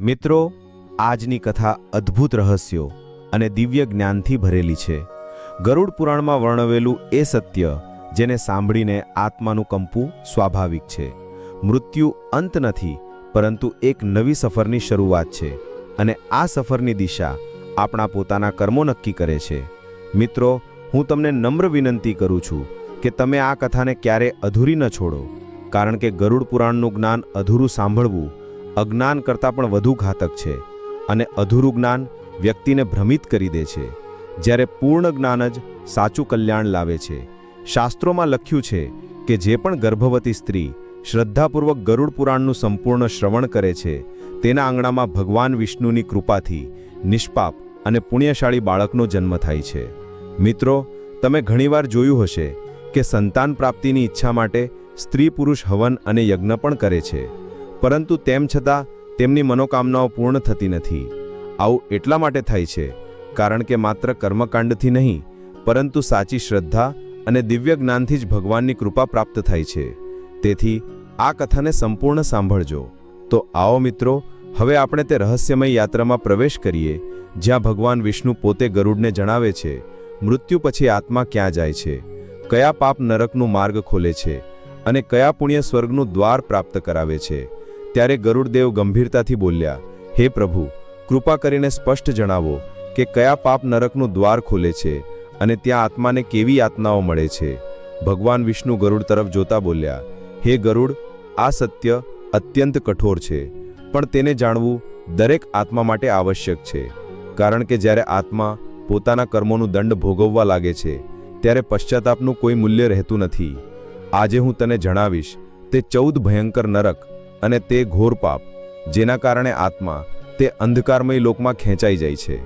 મિત્રો, આજની કથા અદ્ભુત રહસ્યો અને દિવ્ય જ્ઞાનથી ભરેલી છે. ગરુડ પુરાણમાં વર્ણવેલું એ સત્ય જેને સાંભળીને આત્માનું કંપવું સ્વાભાવિક છે. મૃત્યુ અંત નથી, પરંતુ એક નવી સફરની શરૂઆત છે અને આ સફરની દિશા આપણા પોતાના કર્મો નક્કી કરે છે. મિત્રો, હું તમને નમ્ર વિનંતી કરું છું કે તમે આ કથાને ક્યારે અધૂરી ન છોડો, કારણ કે ગરુડ પુરાણનું જ્ઞાન અધૂરું સાંભળવું અજ્ઞાન કરતાં પણ વધુ ઘાતક છે અને અધૂરું જ્ઞાન વ્યક્તિને ભ્રમિત કરી દે છે. જ્યારે પૂર્ણ જ્ઞાન જ સાચું કલ્યાણ લાવે છે. શાસ્ત્રોમાં લખ્યું છે કે જે પણ ગર્ભવતી સ્ત્રી શ્રદ્ધાપૂર્વક ગરુડ પુરાણનું સંપૂર્ણ શ્રવણ કરે છે, તેના આંગણામાં ભગવાન વિષ્ણુની કૃપાથી નિષ્પાપ અને પુણ્યશાળી બાળકનો જન્મ થાય છે. મિત્રો, તમે ઘણીવાર જોયું હશે કે સંતાન પ્રાપ્તિની ઈચ્છા માટે સ્ત્રી પુરુષ હવન અને યજ્ઞ પણ કરે છે. પરંતુ તેમ છતાં, તેમની મનોકામનાઓ પૂર્ણ થતી નથી. આવું એટલા માટે થાય છે, કારણ કે માત્ર કર્મકાંડથી નહીં, પરંતુ સાચી શ્રદ્ધા અને દિવ્ય જ્ઞાનથી જ ભગવાનની કૃપા પ્રાપ્ત થાય છે. તેથી, આ કથાને સંપૂર્ણ સાંભળજો. તો આવો મિત્રો, હવે આપણે તે રહસ્યમય યાત્રામાં પ્રવેશ કરીએ, જ્યાં ભગવાન વિષ્ણુ પોતે ગરુડને જણાવે છે, મૃત્યુ પછી આત્મા ક્યાં જાય છે? કયા પાપ નરકનું માર્ગ ખોલે છે? અને કયા પુણ્ય સ્વર્ગનું દ્વાર પ્રાપ્ત કરાવે છે? ત્યારે ગરુડદેવ ગંભીરતાથી બોલ્યા, હે પ્રભુ, કૃપા કરીને સ્પષ્ટ જણાવો કે કયા પાપ નરકનું દ્વાર ખોલે છે અને ત્યાં આત્માને કેવી યાતનાઓ મળે છે. ભગવાન વિષ્ણુ ગરુડ તરફ જોતા બોલ્યા, હે ગરુડ, આ સત્ય અત્યંત કઠોર છે, પણ તેને જાણવું દરેક આત્મા માટે આવશ્યક છે, કારણ કે જ્યારે આત્મા પોતાના કર્મોનું દંડ ભોગવવા લાગે છે, ત્યારે પશ્ચાતાપનું કોઈ મૂલ્ય રહેતું નથી. આજે હું તને જણાવીશ, તે ચૌદ ભયંકર નરક અને તે ઘોર પાપ, જેના કારણે આત્મા તે અંધકારમય લોકમાં ખેંચાઈ જાય છે.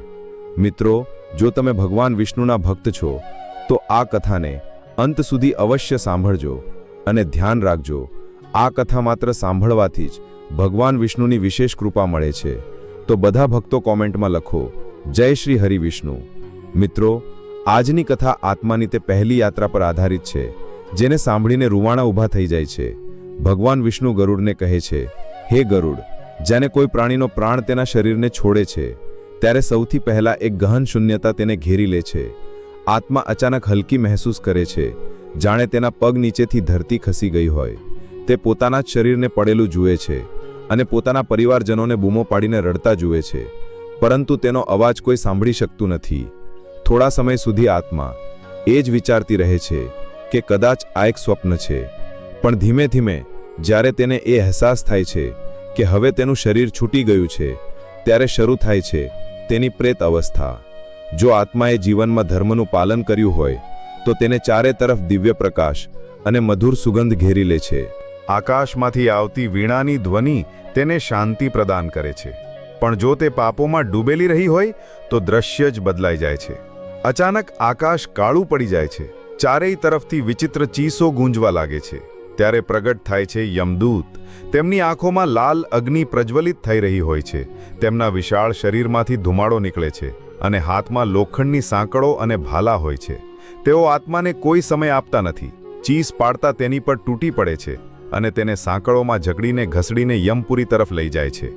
મિત્રો, જો તમે ભગવાન વિષ્ણુના ભક્ત છો, તો આ કથાને અંત સુધી અવશ્ય સાંભળજો અને ધ્યાન રાખજો. આ કથા માત્ર સાંભળવાથી જ ભગવાન વિષ્ણુની વિશેષ કૃપા મળે છે. તો બધા ભક્તો કોમેન્ટમાં લખો, જય શ્રી હરિ વિષ્ણુ. મિત્રો, આજની કથા આત્માની તે પહેલી યાત્રા પર આધારિત છે, જેને સાંભળીને રૂવાણા ઊભા થઈ જાય છે. ભગવાન વિષ્ણુ ગરુડને કહે છે, હે ગરુડ જ્યારે કોઈ પ્રાણીનો પ્રાણ તેના શરીરને છોડે છે, ત્યારે સૌથી પહેલા એક ગહન શૂન્યતા તેને ઘેરી લે છે. આત્મા અચાનક હલકી મહેસૂસ કરે છે, જાણે તેના પગ નીચેથી ધરતી ખસી ગઈ હોય. તે પોતાના જ શરીરને પડેલું જુએ છે અને પોતાના પરિવારજનોને બૂમો પાડીને રડતા જુએ છે. પરંતુ તેનો અવાજ કોઈ સાંભળી શકતું નથી. થોડા સમય સુધી આત્મા એ જ વિચારતી રહે છે કે કદાચ આ એક સ્વપ્ન છે. પણ ધીમે ધીમે, જ્યારે તેને એ અહેસાસ થાય છે કે હવે તેનું શરીર છૂટી ગયું છે, ત્યારે શરૂ થાય છે તેની પ્રેત અવસ્થા. જો આત્માએ જીવનમાં ધર્મનું પાલન કર્યું હોય, તો તેને ચારે તરફ દિવ્ય પ્રકાશ અને મધુર સુગંધ ઘેરી લે છે. આકાશમાંથી આવતી વીણાની ધ્વનિ તેને શાંતિ પ્રદાન કરે છે. પણ જો તે પાપોમાં ડૂબેલી રહી હોય, તો દ્રશ્ય જ બદલાઈ જાય છે. અચાનક આકાશ કાળું પડી જાય છે. ચારેય તરફથી વિચિત્ર ચીસો ગૂંજવા લાગે છે. ત્યારે પ્રગટ થાય છે યમદૂત. તેમની આંખોમાં લાલ અગ્નિ પ્રજ્વલિત થઈ રહી હોય છે. તેમના વિશાળ શરીરમાંથી ધુમાડો નીકળે છે અને હાથમાં લોખંડની સાંકળો અને ભાલા હોય છે. તેઓ આત્માને કોઈ સમય આપતા નથી. ચીસ પાડતા તેની પર તૂટી પડે છે અને તેને સાંકળોમાં જકડીને ઘસડીને યમપુરી તરફ લઈ જાય છે.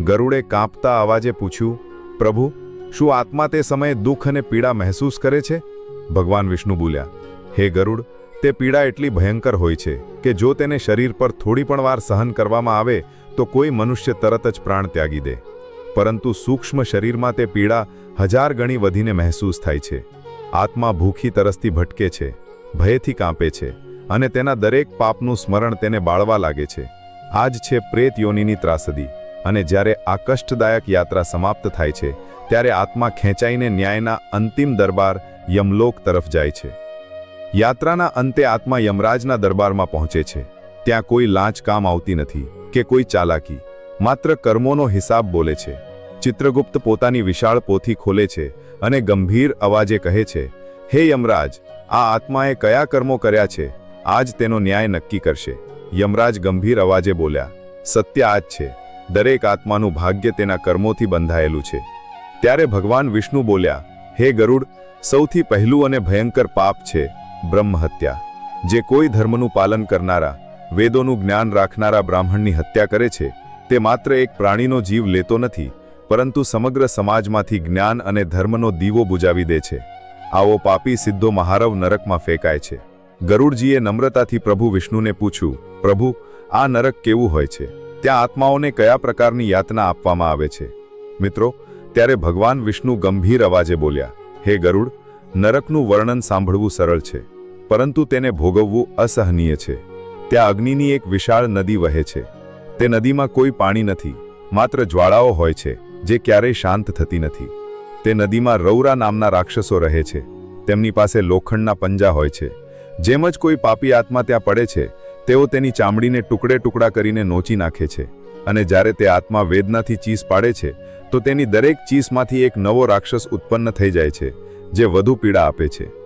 ગરુડે કાંપતા અવાજે પૂછ્યું, પ્રભુ, શું આત્મા તે સમયે દુઃખ અને પીડા મહેસૂસ કરે છે? ભગવાન વિષ્ણુ બોલ્યા, હે ગરુડ તે પીડા એટલી ભયંકર હોય છે કે જો તેને શરીર પર થોડી પણ વાર સહન કરવામાં આવે, તો કોઈ મનુષ્ય તરત જ પ્રાણ ત્યાગી દે. પરંતુ સૂક્ષ્મ શરીરમાં તે પીડા હજાર ગણી વધીને મહેસૂસ થાય છે. આત્મા ભૂખી તરસથી ભટકે છે, ભયથી કાંપે છે અને તેના દરેક પાપનું સ્મરણ તેને બાળવા લાગે છે. આ જ છે પ્રેત યોનિની ત્રાસદી અને જ્યારે આ કષ્ટદાયક યાત્રા સમાપ્ત થાય છે, ત્યારે આત્મા ખેંચાઈને ન્યાયના અંતિમ દરબાર યમલોક તરફ જાય છે. યાત્રાના અંતે આત્મા યમરાજના દરબારમાં પહોંચે છે. ત્યાં કોઈ લાંચ કામ આવતી નથી કે કોઈ ચાલાકી. માત્ર કર્મોનો હિસાબ બોલે છે. ચિત્રગુપ્ત પોતાની વિશાળ પોથી ખોલે છે અને ગંભીર અવાજે કહે છે, હે યમરાજ, આ આત્માએ કયા કર્મો કર્યા છે? આજ તેનો ન્યાય નક્કી કરશે. યમરાજ ગંભીર અવાજે બોલ્યા, સત્ય આજ છે. દરેક આત્માનું ભાગ્ય તેના કર્મોથી બંધાયેલું છે. ત્યારે ભગવાન વિષ્ણુ બોલ્યા, હે ગરુડ, સૌથી પહેલું અને ભયંકર પાપ છે. બ્રહ્મહત્યા જે કોઈ ધર્મનું પાલન કરનારા, વેદોનું જ્ઞાન રાખનારા બ્રાહ્મણની હત્યા કરે છે, તે માત્ર એક પ્રાણીનો જીવ લેતો નથી, પરંતુ સમગ્ર સમાજમાંથી જ્ઞાન અને ધર્મનો દીવો બુજાવી દે છે. આવો પાપી સિદ્ધો મહારવ નરકમાં ફેંકાય છે. ગરુડજીએ નમ્રતાથી પ્રભુ વિષ્ણુને પૂછ્યું, પ્રભુ, આ નરક કેવું હોય છે? ત્યાં આત્માઓને કયા પ્રકારની યાતના આપવામાં આવે છે? મિત્રો, ત્યારે ભગવાન વિષ્ણુ ગંભીર અવાજે બોલ્યા, હે ગરુડ, નરકનું વર્ણન સાંભળવું સરળ છે. પરંતુ તેને ભોગવવું અસહનીય છે. ત્યાં અગ્નિની એક વિશાળ નદી વહે છે. તે નદીમાં કોઈ પાણી નથી, માત્ર જ્વાળાઓ હોય છે, જે ક્યારેય શાંત થતી નથી. તે નદીમાં રૌરા નામના રાક્ષસો રહે છે. તેમની પાસે લોખંડના પંજા હોય છે. જેમ જ કોઈ પાપી આત્મા ત્યાં પડે છે, તેઓ તેની ચામડીને ટુકડે ટુકડા કરીને નોચી નાખે છે. અને જ્યારે તે આત્મા વેદનાથી ચીસ પાડે છે, તો તેની દરેક ચીસમાંથી એક નવો રાક્ષસ ઉત્પન્ન થઈ જાય છે, જે વધુ પીડા આપે છે.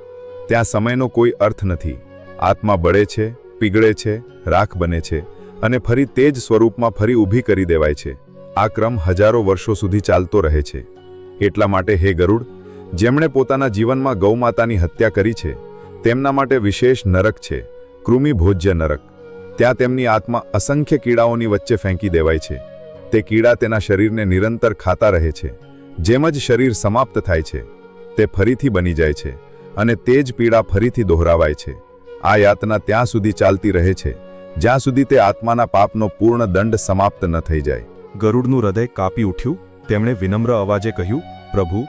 ત્યાં સમયનો કોઈ અર્થ નથી. આત્મા બળે છે, પીગળે છે, રાખ બને છે અને ફરી તે જ સ્વરૂપમાં ફરી ઊભી કરી દેવાય છે. આ ક્રમ હજારો વર્ષો સુધી ચાલતો રહે છે. એટલા માટે હે ગરુડ, જેમણે પોતાના જીવનમાં ગૌમાતાની હત્યા કરી છે, તેમના માટે વિશેષ નરક છે, કૃમિ ભોજ્ય નરક. ત્યાં તેમની આત્મા અસંખ્ય કીડાઓની વચ્ચે ફેંકી દેવાય છે. તે કીડા તેના શરીરને નિરંતર ખાતા રહે છે. જેમ જ શરીર સમાપ્ત થાય છે, તે ફરીથી બની જાય છે. અને તે જ પીડા ફરીથી દોહરાવાય છે. આ યાતના ત્યાં સુધી ચાલતી રહે છે. જ્યાં સુધી તે આત્માના પાપનો પૂર્ણ દંડ સમાપ્ત ન થઈ જાય. ગરુડનું હૃદય કાપી ઉઠ્યું. તેમણે વિનમ્ર અવાજે કહ્યું, પ્રભુ,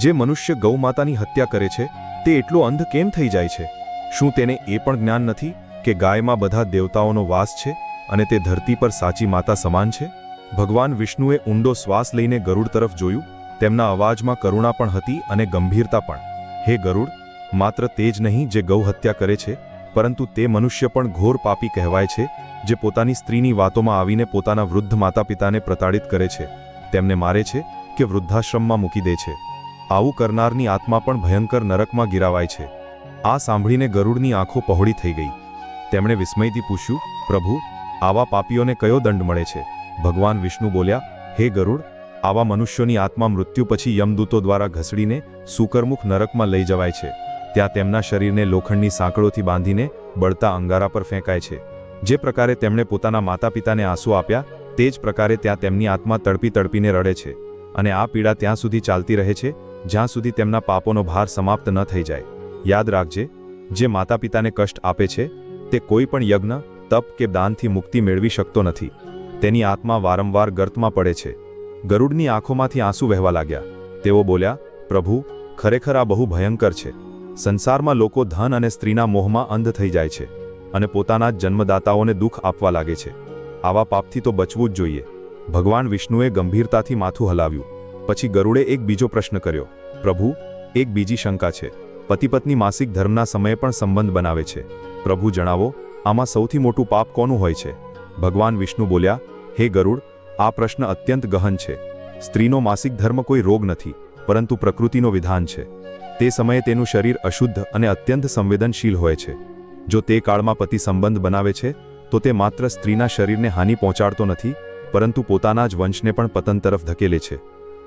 જે મનુષ્ય ગૌમાતાની હત્યા કરે છે, તે એટલો અંધ કેમ થઈ જાય છે? શું તેને એ પણ જ્ઞાન નથી કે ગાયમાં બધા દેવતાઓનો વાસ છે અને તે ધરતી પર સાચી માતા સમાન છે? ભગવાન વિષ્ણુએ ઊંડો શ્વાસ લઈને ગરુડ તરફ જોયું. તેમના અવાજમાં કરુણા પણ હતી અને ગંભીરતા પણ. હે ગરુડ માત્ર તે જ નહીં જે ગૌ હત્યા કરે છે, પરંતુ તે મનુષ્ય પણ ઘોર પાપી કહેવાય છે, જે પોતાની સ્ત્રીની વાતોમાં આવીને પોતાના વૃદ્ધ માતા પિતાને પ્રતાડિત કરે છે, તેમને મારે છે કે વૃદ્ધાશ્રમમાં મૂકી દે છે. આવું કરનારની આત્મા પણ ભયંકર નરકમાં ગિરાવાય છે. આ સાંભળીને ગરુડની આંખો પહોળી થઈ ગઈ. તેમણે વિસ્મયથી પૂછ્યું, પ્રભુ, આવા પાપીઓને કયો દંડ મળે છે? ભગવાન વિષ્ણુ બોલ્યા, હે ગરુડ, આવા મનુષ્યોની આત્મા મૃત્યુ પછી યમદૂતો દ્વારા ઘસડીને સુકરમુખ નરકમાં લઈ જવાય છે. ત્યાં તેમના શરીરને લોખંડની સાંકળોથી બાંધીને બળતા અંગારા પર ફેંકાય છે. જે પ્રકારે તેમણે પોતાના માતા પિતાને આંસુ આપ્યા, તે જ પ્રકારે ત્યાં તેમની આત્મા તડપી તડપીને રડે છે અને આ પીડા ત્યાં સુધી ચાલતી રહે છે, જ્યાં સુધી તેમના પાપોનો ભાર સમાપ્ત ન થઈ જાય. યાદ રાખજે, જે માતા પિતાને કષ્ટ આપે છે, તે કોઈ પણ યજ્ઞ, તપ કે દાનથી મુક્તિ મેળવી શકતો નથી. તેની આત્મા વારંવાર ગર્તમાં પડે છે. ગરુડની આંખોમાંથી આંસુ વહેવા લાગ્યા. તેઓ બોલ્યા, પ્રભુ, ખરેખર આ બહુ ભયંકર છે. સંસારમાં લોકો ધન અને સ્ત્રીના મોહમાં અંધ થઈ જાય છે અને પોતાના જન્મદાતાઓને દુઃખ આપવા લાગે છે. આવા પાપથી તો બચવું જ જોઈએ. ભગવાન વિષ્ણુએ ગંભીરતાથી માથું હલાવ્યું. પછી ગરુડે એક બીજો પ્રશ્ન કર્યો. પ્રભુ, એક બીજી શંકા છે. પતિપત્ની માસિક ધર્મના સમયે પણ સંબંધ બનાવે છે. પ્રભુ જણાવો, આમાં સૌથી મોટું પાપ કોનું હોય છે? ભગવાન વિષ્ણુ બોલ્યા, હે ગરુડ, આ પ્રશ્ન અત્યંત ગહન છે. સ્ત્રીનો માસિક ધર્મ કોઈ રોગ નથી, પરંતુ પ્રકૃતિનો વિધાન છે. તે સમયે તેનું શરીર અશુદ્ધ અને અત્યંત સંવેદનશીલ હોય છે. જો તે કાળમાં પતિ સંબંધ બનાવે છે, તો તે માત્ર સ્ત્રીના શરીરને હાનિ પહોંચાડતો નથી, પરંતુ પોતાના જ વંશને પણ પતન તરફ ધકેલે છે.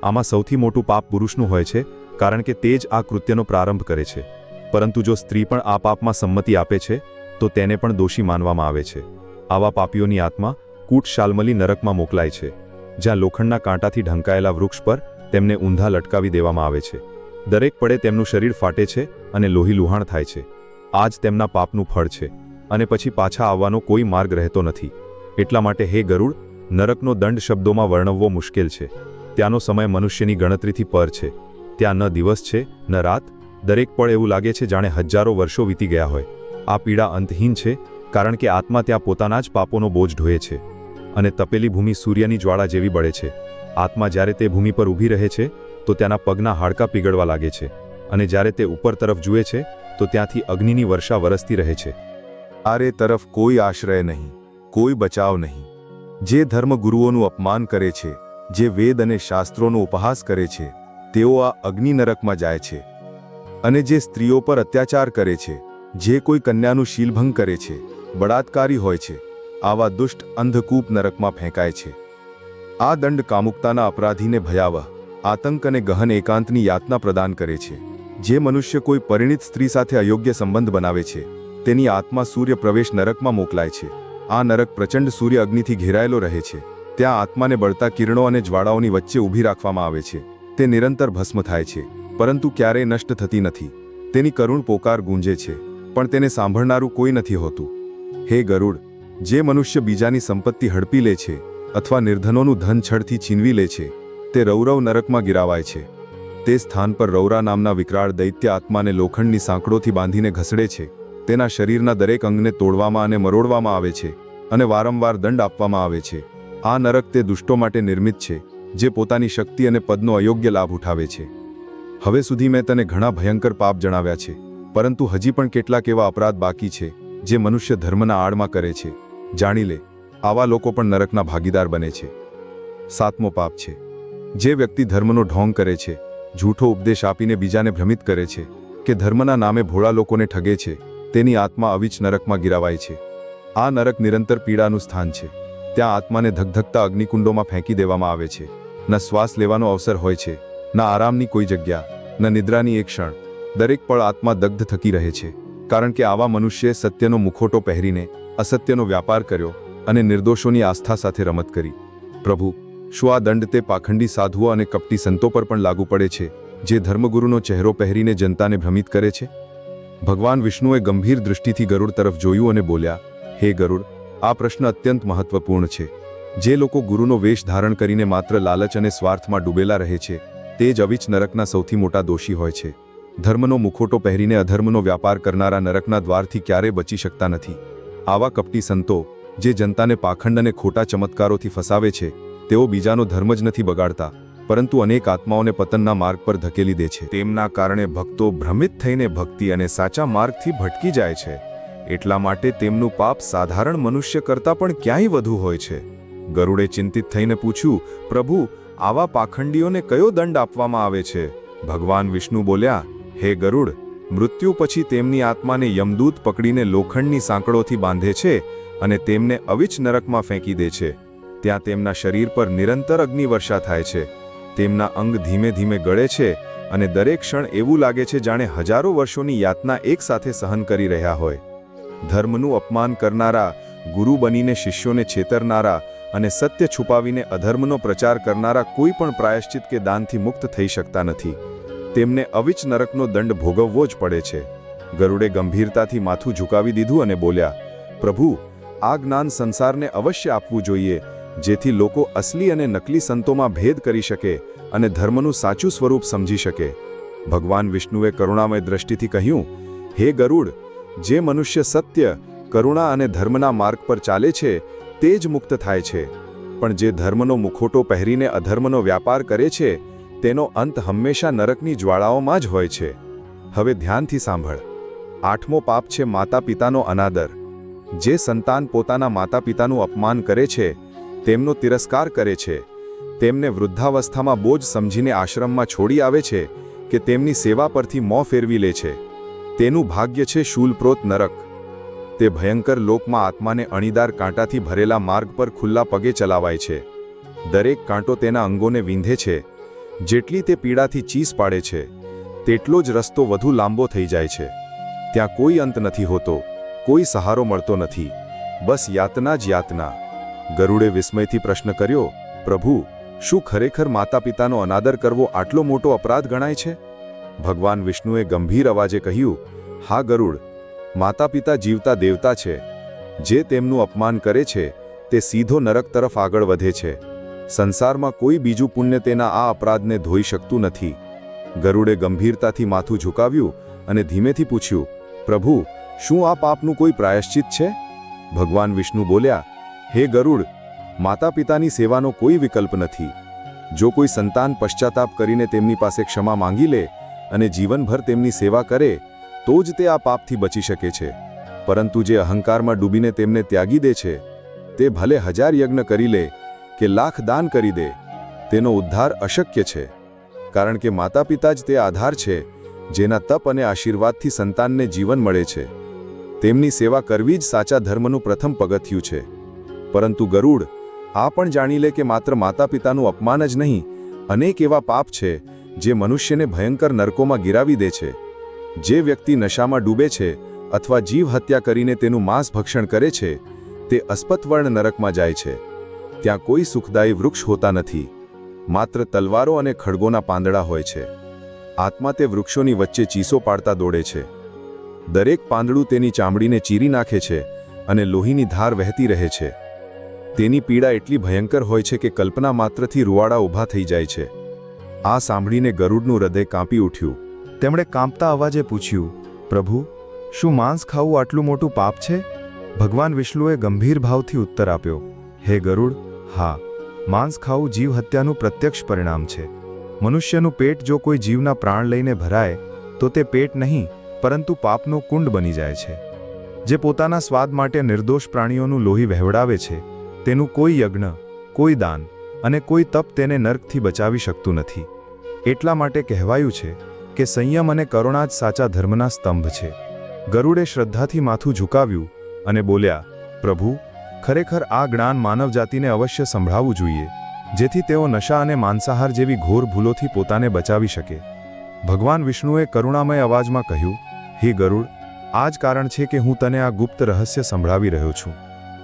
આમાં સૌથી મોટું પાપ પુરુષનું હોય છે, કારણ કે તે જ આ કૃત્યનો પ્રારંભ કરે છે. પરંતુ જો સ્ત્રી પણ આ પાપમાં સંમતિ આપે છે, તો તેને પણ દોષી માનવામાં આવે છે. આવા પાપીઓની આત્મા કૂટ શાલમલી નરકમાં મોકલાય છે, જ્યાં લોખંડના કાંટાથી ઢંકાયેલા વૃક્ષ પર તેમને ઊંધા લટકાવી દેવામાં આવે છે. દરેક પડે તેમનું શરીર ફાટે છે અને લોહી લુહાણ થાય છે. આ જ તેમના પાપનું ફળ છે અને પછી પાછા આવવાનો કોઈ માર્ગ રહેતો નથી. એટલા માટે હે ગરુડ, નરકનો દંડ શબ્દોમાં વર્ણવવો મુશ્કેલ છે. ત્યાંનો સમય મનુષ્યની ગણતરીથી પર છે. ત્યાં ન દિવસ છે, ન રાત. દરેક પળ એવું લાગે છે જાણે હજારો વર્ષો વીતી ગયા હોય. આ પીડા અંતહીન છે, કારણ કે આત્મા ત્યાં પોતાના જ પાપોનો બોજ ઢોએ છે. અને તપેલી ભૂમિ સૂર્યની જ્વાળા જેવી બળે છે. આત્મા જ્યારે તે ભૂમિ પર ઊભી રહે છે તો તેના પગના હાડકાં પીગળવા લાગે છે અને જ્યારે તે ઉપર તરફ જુએ છે, તો ત્યાંથી અગ્નિની વર્ષા વરસતી રહે છે. આરે તરફ કોઈ આશ્રય નહીં, કોઈ બચાવ નહીં. જે ધર્મગુરુઓનું અપમાન કરે છે, જે વેદ અને શાસ્ત્રોનો ઉપહાસ કરે છે, તેઓ આ અગ્નિ નરકમાં જાય છે. અને જે સ્ત્રીઓ પર અત્યાચાર કરે છે, જે કોઈ કન્યાનું શીલભંગ કરે છે, બળાત્કારી હોય છે, આવા દુષ્ટ અંધકૂપ નરકમાં ફેંકાય છે. આ દંડ કામુકતાના અપરાધીને ભયાવહ. આતંક અને ગહન એકાંતની યાતના પ્રદાન કરે છે. જે મનુષ્ય કોઈ પરિણિત સ્ત્રી સાથે અયોગ્ય સંબંધ બનાવે છે, તેની આત્મા સૂર્ય પ્રવેશ નરકમાં મોકલાય છે. આ નરક પ્રચંડ સૂર્ય અગ્નિથી ઘેરાયેલો રહે છે. ત્યાં આત્માને બળતા કિરણો અને જ્વાળાઓની વચ્ચે ઊભી રાખવામાં આવે છે. તે નિરંતર ભસ્મ થાય છે, પરંતુ ક્યારેય નષ્ટ થતી નથી. તેની કરુણ પોકાર ગુંજે છે, પણ તેને સાંભળનારું કોઈ નથી હોતું. હે ગરુડ, જે મનુષ્ય બીજાની સંપત્તિ હડપી લે છે, અથવા નિર્ધનોનું ધન છળથી છીનવી લે છે તે રૌરવ નરકમાં ગિરાવાય છે. તે સ્થાન પર રૌરા નામના વિકરાળ દૈત્ય આત્માને લોખંડની સાંકળોથી બાંધીને ઘસડે છે. તેના શરીરના દરેક અંગને તોડવામાં અને મરોડવામાં આવે છે અને વારંવાર દંડ આપવામાં આવે છે. આ નરક તે દુષ્ટો માટે નિર્મિત છે, જે પોતાની શક્તિ અને પદનો અયોગ્ય લાભ ઉઠાવે છે. હવે સુધી મેં તને ઘણા ભયંકર પાપ જણાવ્યા છે, પરંતુ હજી પણ કેટલાક એવા અપરાધ બાકી છે, જે મનુષ્ય ધર્મના આડમાં કરે છે. જાણી લે, આવા લોકો પણ નરકના ભાગીદાર બને છે. સાતમો પાપ છે. જે વ્યક્તિ ધર્મનો ઢોંગ કરે છે, જૂઠો ઉપદેશ આપીને બીજાને ભ્રમિત કરે છે, કે ધર્મના નામે ભોળા લોકોને ઠગે છે, તેની આત્મા અવિચ નરકમાં ગિરાવાય છે. આ નરક નિરંતર પીડાનું સ્થાન છે. ત્યાં આત્માને ધગધગતા અગ્નિકુંડોમાં ફેંકી દેવામાં આવે છે. ન શ્વાસ લેવાનો અવસર હોય છે, ન આરામની કોઈ જગ્યા, ન નિદ્રાની એક ક્ષણ. દરેક પળ આત્મા દગ્ધ થકી રહે છે. કારણ કે આવા મનુષ્યે સત્યનો મુખોટો પહેરીને અસત્યનો વ્યાપાર કર્યો અને નિર્દોષોની આસ્થા સાથે રમત કરી. પ્રભુ શું આ દંડ તે પાખંડી સાધુઓ અને કપટી સંતો પર પણ લાગુ પડે છે, જે ધર્મગુરુનો ચહેરો પહેરીને જનતાને ભ્રમિત કરે છે? ભગવાન વિષ્ણુએ ગંભીર દૃષ્ટિથી ગરુડ તરફ જોયું અને બોલ્યા, હે ગરુડ, આ પ્રશ્ન અત્યંત મહત્વપૂર્ણ છે. જે લોકો ગુરુનો વેશ ધારણ કરીને માત્ર લાલચ અને સ્વાર્થમાં ડૂબેલા રહે છે, તે જ અવિચ નરકના સૌથી મોટા દોષી હોય છે. ધર્મનો મુખોટો પહેરીને અધર્મનો વ્યાપાર કરનારા નરકના દ્વારથી ક્યારેય બચી શકતા નથી. આવા કપટી સંતો, જે જનતાને પાખંડ અને ખોટા ચમત્કારોથી ફસાવે છે તેઓ બીજાનો ધર્મ જ નથી બગાડતા, પરંતુ અનેક આત્માઓને પતનના માર્ગ પર ધકેલી દે છે. તેમના કારણે ભક્તો ભ્રમિત થઈને ભક્તિ અને સાચા માર્ગથી ભટકી જાય છે. એટલા માટે તેમનું પાપ સાધારણ મનુષ્ય કરતાં પણ ક્યાંય વધુ હોય છે. ગરુડે ચિંતિત થઈને પૂછ્યું, પ્રભુ, આવા પાખંડીઓને કયો દંડ આપવામાં આવે છે? ભગવાન વિષ્ણુ બોલ્યા, હે ગરુડ, મૃત્યુ પછી તેમની આત્માને યમદૂત પકડીને લોખંડની સાંકળોથી બાંધે છે અને તેમને અવિચ નરકમાં ફેંકી દે છે. ત્યાં તેમના શરીર પર નિરંતર અગ્નિવર્ષા થાય છે. તેમના અંગ ધીમે ધીમે ગળે છે અને દરેક ક્ષણ એવું લાગે છે જાણે હજારો વર્ષોની યાતના એકસાથે સહન કરી રહ્યા હોય. ધર્મનું અપમાન કરનારા, ગુરુ બનીને શિષ્યોને છેતરનારા અને સત્ય છુપાવીને અધર્મનો પ્રચાર કરનારા કોઈ પણ પ્રાયશ્ચિત કે દાનથી મુક્ત થઈ શકતા નથી. તેમને અવિચ નરકનો દંડ ભોગવવો જ પડે છે. ગરુડે ગંભીરતાથી માથું ઝુકાવી દીધું અને બોલ્યા, પ્રભુ, આ જ્ઞાન સંસારને અવશ્ય આપવું જોઈએ. જેથી લોકો અસલી અને નકલી સંતોમાં ભેદ કરી શકે અને ધર્મનું સાચું સ્વરૂપ સમજી શકે. ભગવાન વિષ્ણુએ કરુણામય દ્રષ્ટિથી કહ્યું, હે ગરુડ, જે મનુષ્ય સત્ય, કરુણા અને ધર્મના માર્ગ પર ચાલે છે, તે જ મુક્ત થાય છે. પણ જે ધર્મનો મુખોટો પહેરીને અધર્મનો વ્યાપાર કરે છે, તેનો અંત હંમેશા નરકની જ્વાળાઓમાં જ હોય છે. હવે ધ્યાનથી સાંભળ. આઠમો પાપ છે માતા પિતાનો અનાદર. જે સંતાન પોતાના માતા પિતાનું અપમાન કરે છે તેમનો તિરસ્કાર કરે છે. તેમને વૃદ્ધાવસ્થામાં બોજ સમજીને આશ્રમમાં છોડી આવે છે કે તેમની સેવા પરથી મોં ફેરવી લે છે. તેનું ભાગ્ય છે શૂલપ્રોત નરક. તે ભયંકર લોકમાં આત્માને અણીદાર કાંટાથી ભરેલા માર્ગ પર ખુલ્લા પગે ચલાવાય છે. દરેક કાંટો તેના અંગોને વિંધે છે. જેટલી તે પીડાથી ચીસ પાડે છે, તેટલો જ રસ્તો વધુ લાંબો થઈ જાય છે. ત્યાં કોઈ અંત નથી હોતો, કોઈ સહારો મળતો નથી. બસ યાતના જ યાતના. ગરુડે વિસ્મયથી પ્રશ્ન કર્યો, પ્રભુ, શું ખરેખર માતા પિતાનો અનાદર કરવો આટલો મોટો અપરાધ ગણાય છે? ભગવાન વિષ્ણુએ ગંભીર અવાજે કહ્યું, હા ગરુડ માતા પિતા જીવતા દેવતા છે. જે તેમનું અપમાન કરે છે, તે સીધો નરક તરફ આગળ વધે છે. સંસારમાં કોઈ બીજું પુણ્ય તેના આ અપરાધને ધોઈ શકતું નથી. ગરુડે ગંભીરતાથી માથું ઝુકાવ્યું અને ધીમેથી પૂછ્યું, પ્રભુ, શું આ પાપનું કોઈ પ્રાયશ્ચિત છે? ભગવાન વિષ્ણુ બોલ્યા હે ગરુડ માતા પિતાની સેવાનો કોઈ વિકલ્પ નથી. જો કોઈ સંતાન પશ્ચાતાપ કરીને તેમની પાસે ક્ષમા માંગી લે અને જીવનભર તેમની સેવા કરે, તો જ તે આ પાપથી બચી શકે છે. પરંતુ જે અહંકારમાં ડૂબીને તેમને ત્યાગી દે છે, તે ભલે હજાર યજ્ઞ કરી લે કે લાખ દાન કરી દે, તેનો ઉદ્ધાર અશક્ય છે. કારણ કે માતા પિતા જ તે આધાર છે, જેના તપ અને આશીર્વાદથી સંતાનને જીવન મળે છે. તેમની સેવા કરવી જ સાચા ધર્મનું પ્રથમ પગથિયું છે. પરંતુ ગરુડ, આ પણ જાણી લે કે માત્ર માતા પિતાનું અપમાન જ નહીં, અનેક એવા પાપ છે, જે મનુષ્યને ભયંકર નરકોમાં ગિરાવી દે છે. જે વ્યક્તિ નશામાં ડૂબે છે અથવા જીવ હત્યા કરીને તેનું માંસ ભક્ષણ કરે છે, તે અસ્પતવર્ણ નરકમાં જાય છે. ત્યાં કોઈ સુખદાયી વૃક્ષ હોતા નથી. માત્ર તલવારો અને ખડગોના પાંદડા હોય છે. આત્મા તે વૃક્ષોની વચ્ચે ચીસો પાડતા દોડે છે. દરેક પાંદડું તેની ચામડીને ચીરી નાખે છે અને લોહીની ધાર વહેતી રહે છે. તેની પીડા એટલી ભયંકર હોય છે કે કલ્પના માત્રથી રૂવાડા ઊભા થઈ જાય છે. આ સાંભળીને ગરુડનું હૃદય કાંપી ઉઠ્યું. તેમણે કાંપતા અવાજે પૂછ્યું, પ્રભુ, શું માંસ ખાવું આટલું મોટું પાપ છે? ભગવાન વિષ્ણુએ ગંભીર ભાવથી ઉત્તર આપ્યો, હે ગરુડ, હા, માંસ ખાવું જીવ હત્યાનું પ્રત્યક્ષ પરિણામ છે. મનુષ્યનું પેટ જો કોઈ જીવના પ્રાણ લઈને ભરાય, તો તે પેટ નહીં, પરંતુ પાપનો કુંડ બની જાય છે. જે પોતાના સ્વાદ માટે નિર્દોષ પ્રાણીઓનું લોહી વહેવડાવે છે તેનું કોઈ યજ્ઞ, કોઈ દાન અને કોઈ તપ તેને નર્કથી બચાવી શકતું નથી. એટલા માટે કહેવાયું છે કે સંયમ અને કરુણા જ સાચા ધર્મના સ્તંભ છે. ગરુડે શ્રદ્ધાથી માથું ઝુકાવ્યું અને બોલ્યા, પ્રભુ, ખરેખર આ જ્ઞાન માનવજાતિને અવશ્ય સંભળાવવું જોઈએ, જેથી તેઓ નશા અને માંસાહાર જેવી ઘોર ભૂલોથી પોતાને બચાવી શકે. ભગવાન વિષ્ણુએ કરુણામય અવાજમાં કહ્યું, હે ગરુડ, આ જ કારણ છે કે હું તને આ ગુપ્ત રહસ્ય સંભળાવી રહ્યો છું.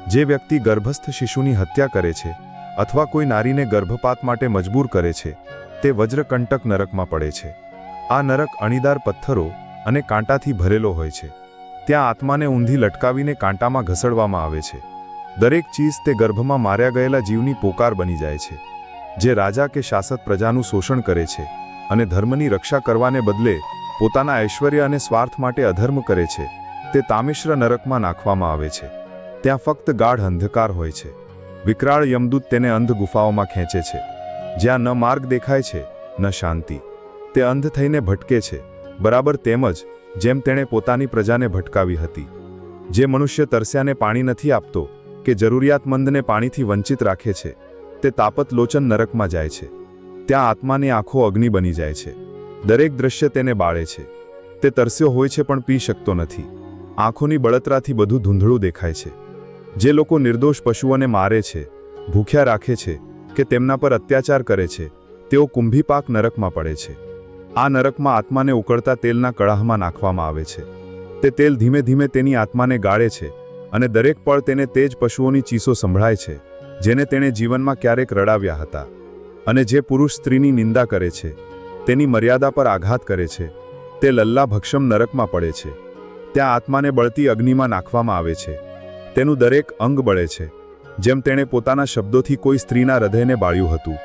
જે વ્યક્તિ ગર્ભસ્થ શિશુની હત્યા કરે છે અથવા કોઈ નારીને ગર્ભપાત માટે મજબૂર કરે છે, તે વજ્રકંટક નરકમાં પડે છે. આ નરક અણીદાર પથ્થરો અને કાંટાથી ભરેલો હોય છે. ત્યાં આત્માને ઊંધી લટકાવીને કાંટામાં ઘસડવામાં આવે છે. દરેક ચીજ તે ગર્ભમાં માર્યા ગયેલા જીવની પોકાર બની જાય છે. જે રાજા કે શાસક પ્રજાનું શોષણ કરે છે અને ધર્મની રક્ષા કરવાને બદલે પોતાના ઐશ્વર્ય અને સ્વાર્થ માટે અધર્મ કરે છે, તે તામિશ્ર નરકમાં નાખવામાં આવે છે. ત્યાં ફક્ત ગાઢ અંધકાર હોય છે. વિકરાળ યમદૂત તેને અંધ ગુફાઓમાં ખેંચે છે. જ્યાં ન માર્ગ દેખાય છે, ન શાંતિ. તે અંધ થઈને ભટકે છે, બરાબર તેમ જ જેમ તેણે પોતાની પ્રજાને ભટકાવી હતી. જે મનુષ્ય તરસ્યાને પાણી નથી આપતો, કે જરૂરિયાતમંદને પાણીથી વંચિત રાખે છે, તે તાપત લોચન નરકમાં જાય છે. ત્યાં આત્માની આંખો અગ્નિ બની જાય છે. દરેક દ્રશ્ય તેને બાળે છે. તે તરસ્યો હોય છે પણ પી શકતો નથી. આંખોની બળતરાથી બધું ધૂંધળું દેખાય છે. જે લોકો નિર્દોષ પશુઓને મારે છે, ભૂખ્યા રાખે છે કે તેમના પર અત્યાચાર કરે છે, તેઓ કુંભીપાક નરકમાં પડે છે. આ નરકમાં આત્માને ઉકળતા તેલના કળાહમાં નાખવામાં આવે છે. તે તેલ ધીમે ધીમે તેની આત્માને ગાળે છે અને દરેક પળ તેને તે જ પશુઓની ચીસો સંભળાય છે, જેને તેણે જીવનમાં ક્યારેક રડાવ્યા હતા. અને જે પુરુષ સ્ત્રીની નિંદા કરે છે, તેની મર્યાદા પર આઘાત કરે છે, તે લલ્લા ભક્ષમ નરકમાં પડે છે. ત્યાં આત્માને બળતી અગ્નિમાં નાખવામાં આવે છે. તેનું દરેક અંગ બળે છે, જેમ તેણે પોતાના શબ્દોથી કોઈ સ્ત્રીના હૃદયને બાળ્યું હતું.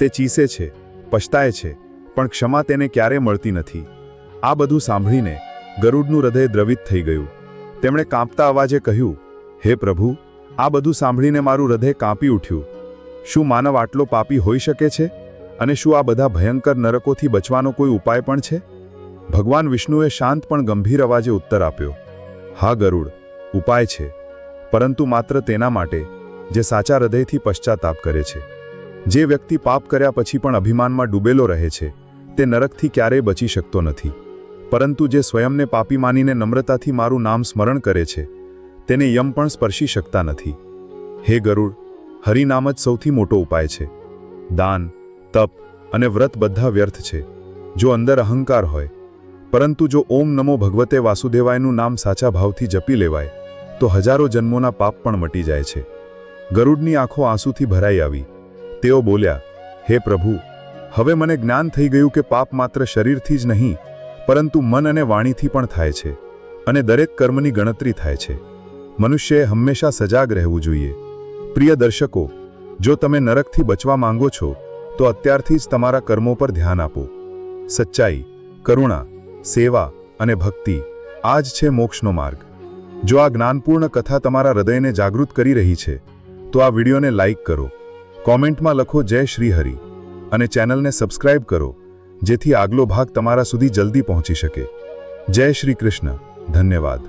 તે ચીસે છે, પછતાય છે, પણ ક્ષમા તેને ક્યારે મળતી નથી. આ બધું સાંભળીને ગરુડનું હૃદય દ્રવિત થઈ ગયું. તેમણે કાંપતા અવાજે કહ્યું, હે પ્રભુ, આ બધું સાંભળીને મારું હૃદય કાંપી ઉઠ્યું. શું માનવ આટલો પાપી હોઈ શકે છે? અને શું આ બધા ભયંકર નરકોથી બચવાનો કોઈ ઉપાય પણ છે? ભગવાન વિષ્ણુએ શાંત પણ ગંભીર અવાજે ઉત્તર આપ્યો, હા ગરુડ, ઉપાય છે. પરંતુ માત્ર તેના માટે, જે સાચા હૃદયથી પશ્ચાતાપ કરે છે. જે વ્યક્તિ પાપ કર્યા પછી પણ અભિમાનમાં ડૂબેલો રહે છે, તે નરકથી ક્યારેય બચી શકતો નથી. પરંતુ જે સ્વયંને પાપી માનીને નમ્રતાથી મારું નામ સ્મરણ કરે છે, તેને યમ પણ સ્પર્શી શકતા નથી. હે ગરુડ હરિનામ જ સૌથી મોટો ઉપાય છે. દાન, તપ અને વ્રત બધા વ્યર્થ છે. જો અંદર અહંકાર હોય, પરંતુ જો ઓમ નમો ભગવતે વાસુદેવાયનું નામ સાચા ભાવથી જપી લેવાય તો હજારો જન્મોના પાપ પણ મટી જાય છે. ગરુડની આંખો આંસુથી ભરાઈ આવી. તેઓ બોલ્યા, હે પ્રભુ, હવે મને જ્ઞાન થઈ ગયું કે પાપ માત્ર શરીરથી જ નહીં, પરંતુ મન અને વાણીથી પણ થાય છે અને દરેક કર્મની ગણતરી થાય છે. મનુષ્યએ હંમેશા સજાગ રહેવું જોઈએ. પ્રિય દર્શકો, જો તમે નરકથી બચવા માંગો છો, તો અત્યારથી જ તમારા કર્મો પર ધ્યાન આપો. સચ્ચાઈ, કરુણા, સેવા અને ભક્તિ આ જ છે મોક્ષનો માર્ગ. જો આ જ્ઞાનપૂર્ણ કથા તમારા હૃદયને જાગૃત કરી રહી છે, તો આ વિડીયોને લાઇક કરો, કોમેન્ટમાં લખો જય શ્રી હરિ અને ચેનલને સબસ્ક્રાઇબ કરો, જેથી આગલો ભાગ તમારા સુધી જલ્દી પહોંચી શકે. જય શ્રી કૃષ્ણ. ધન્યવાદ.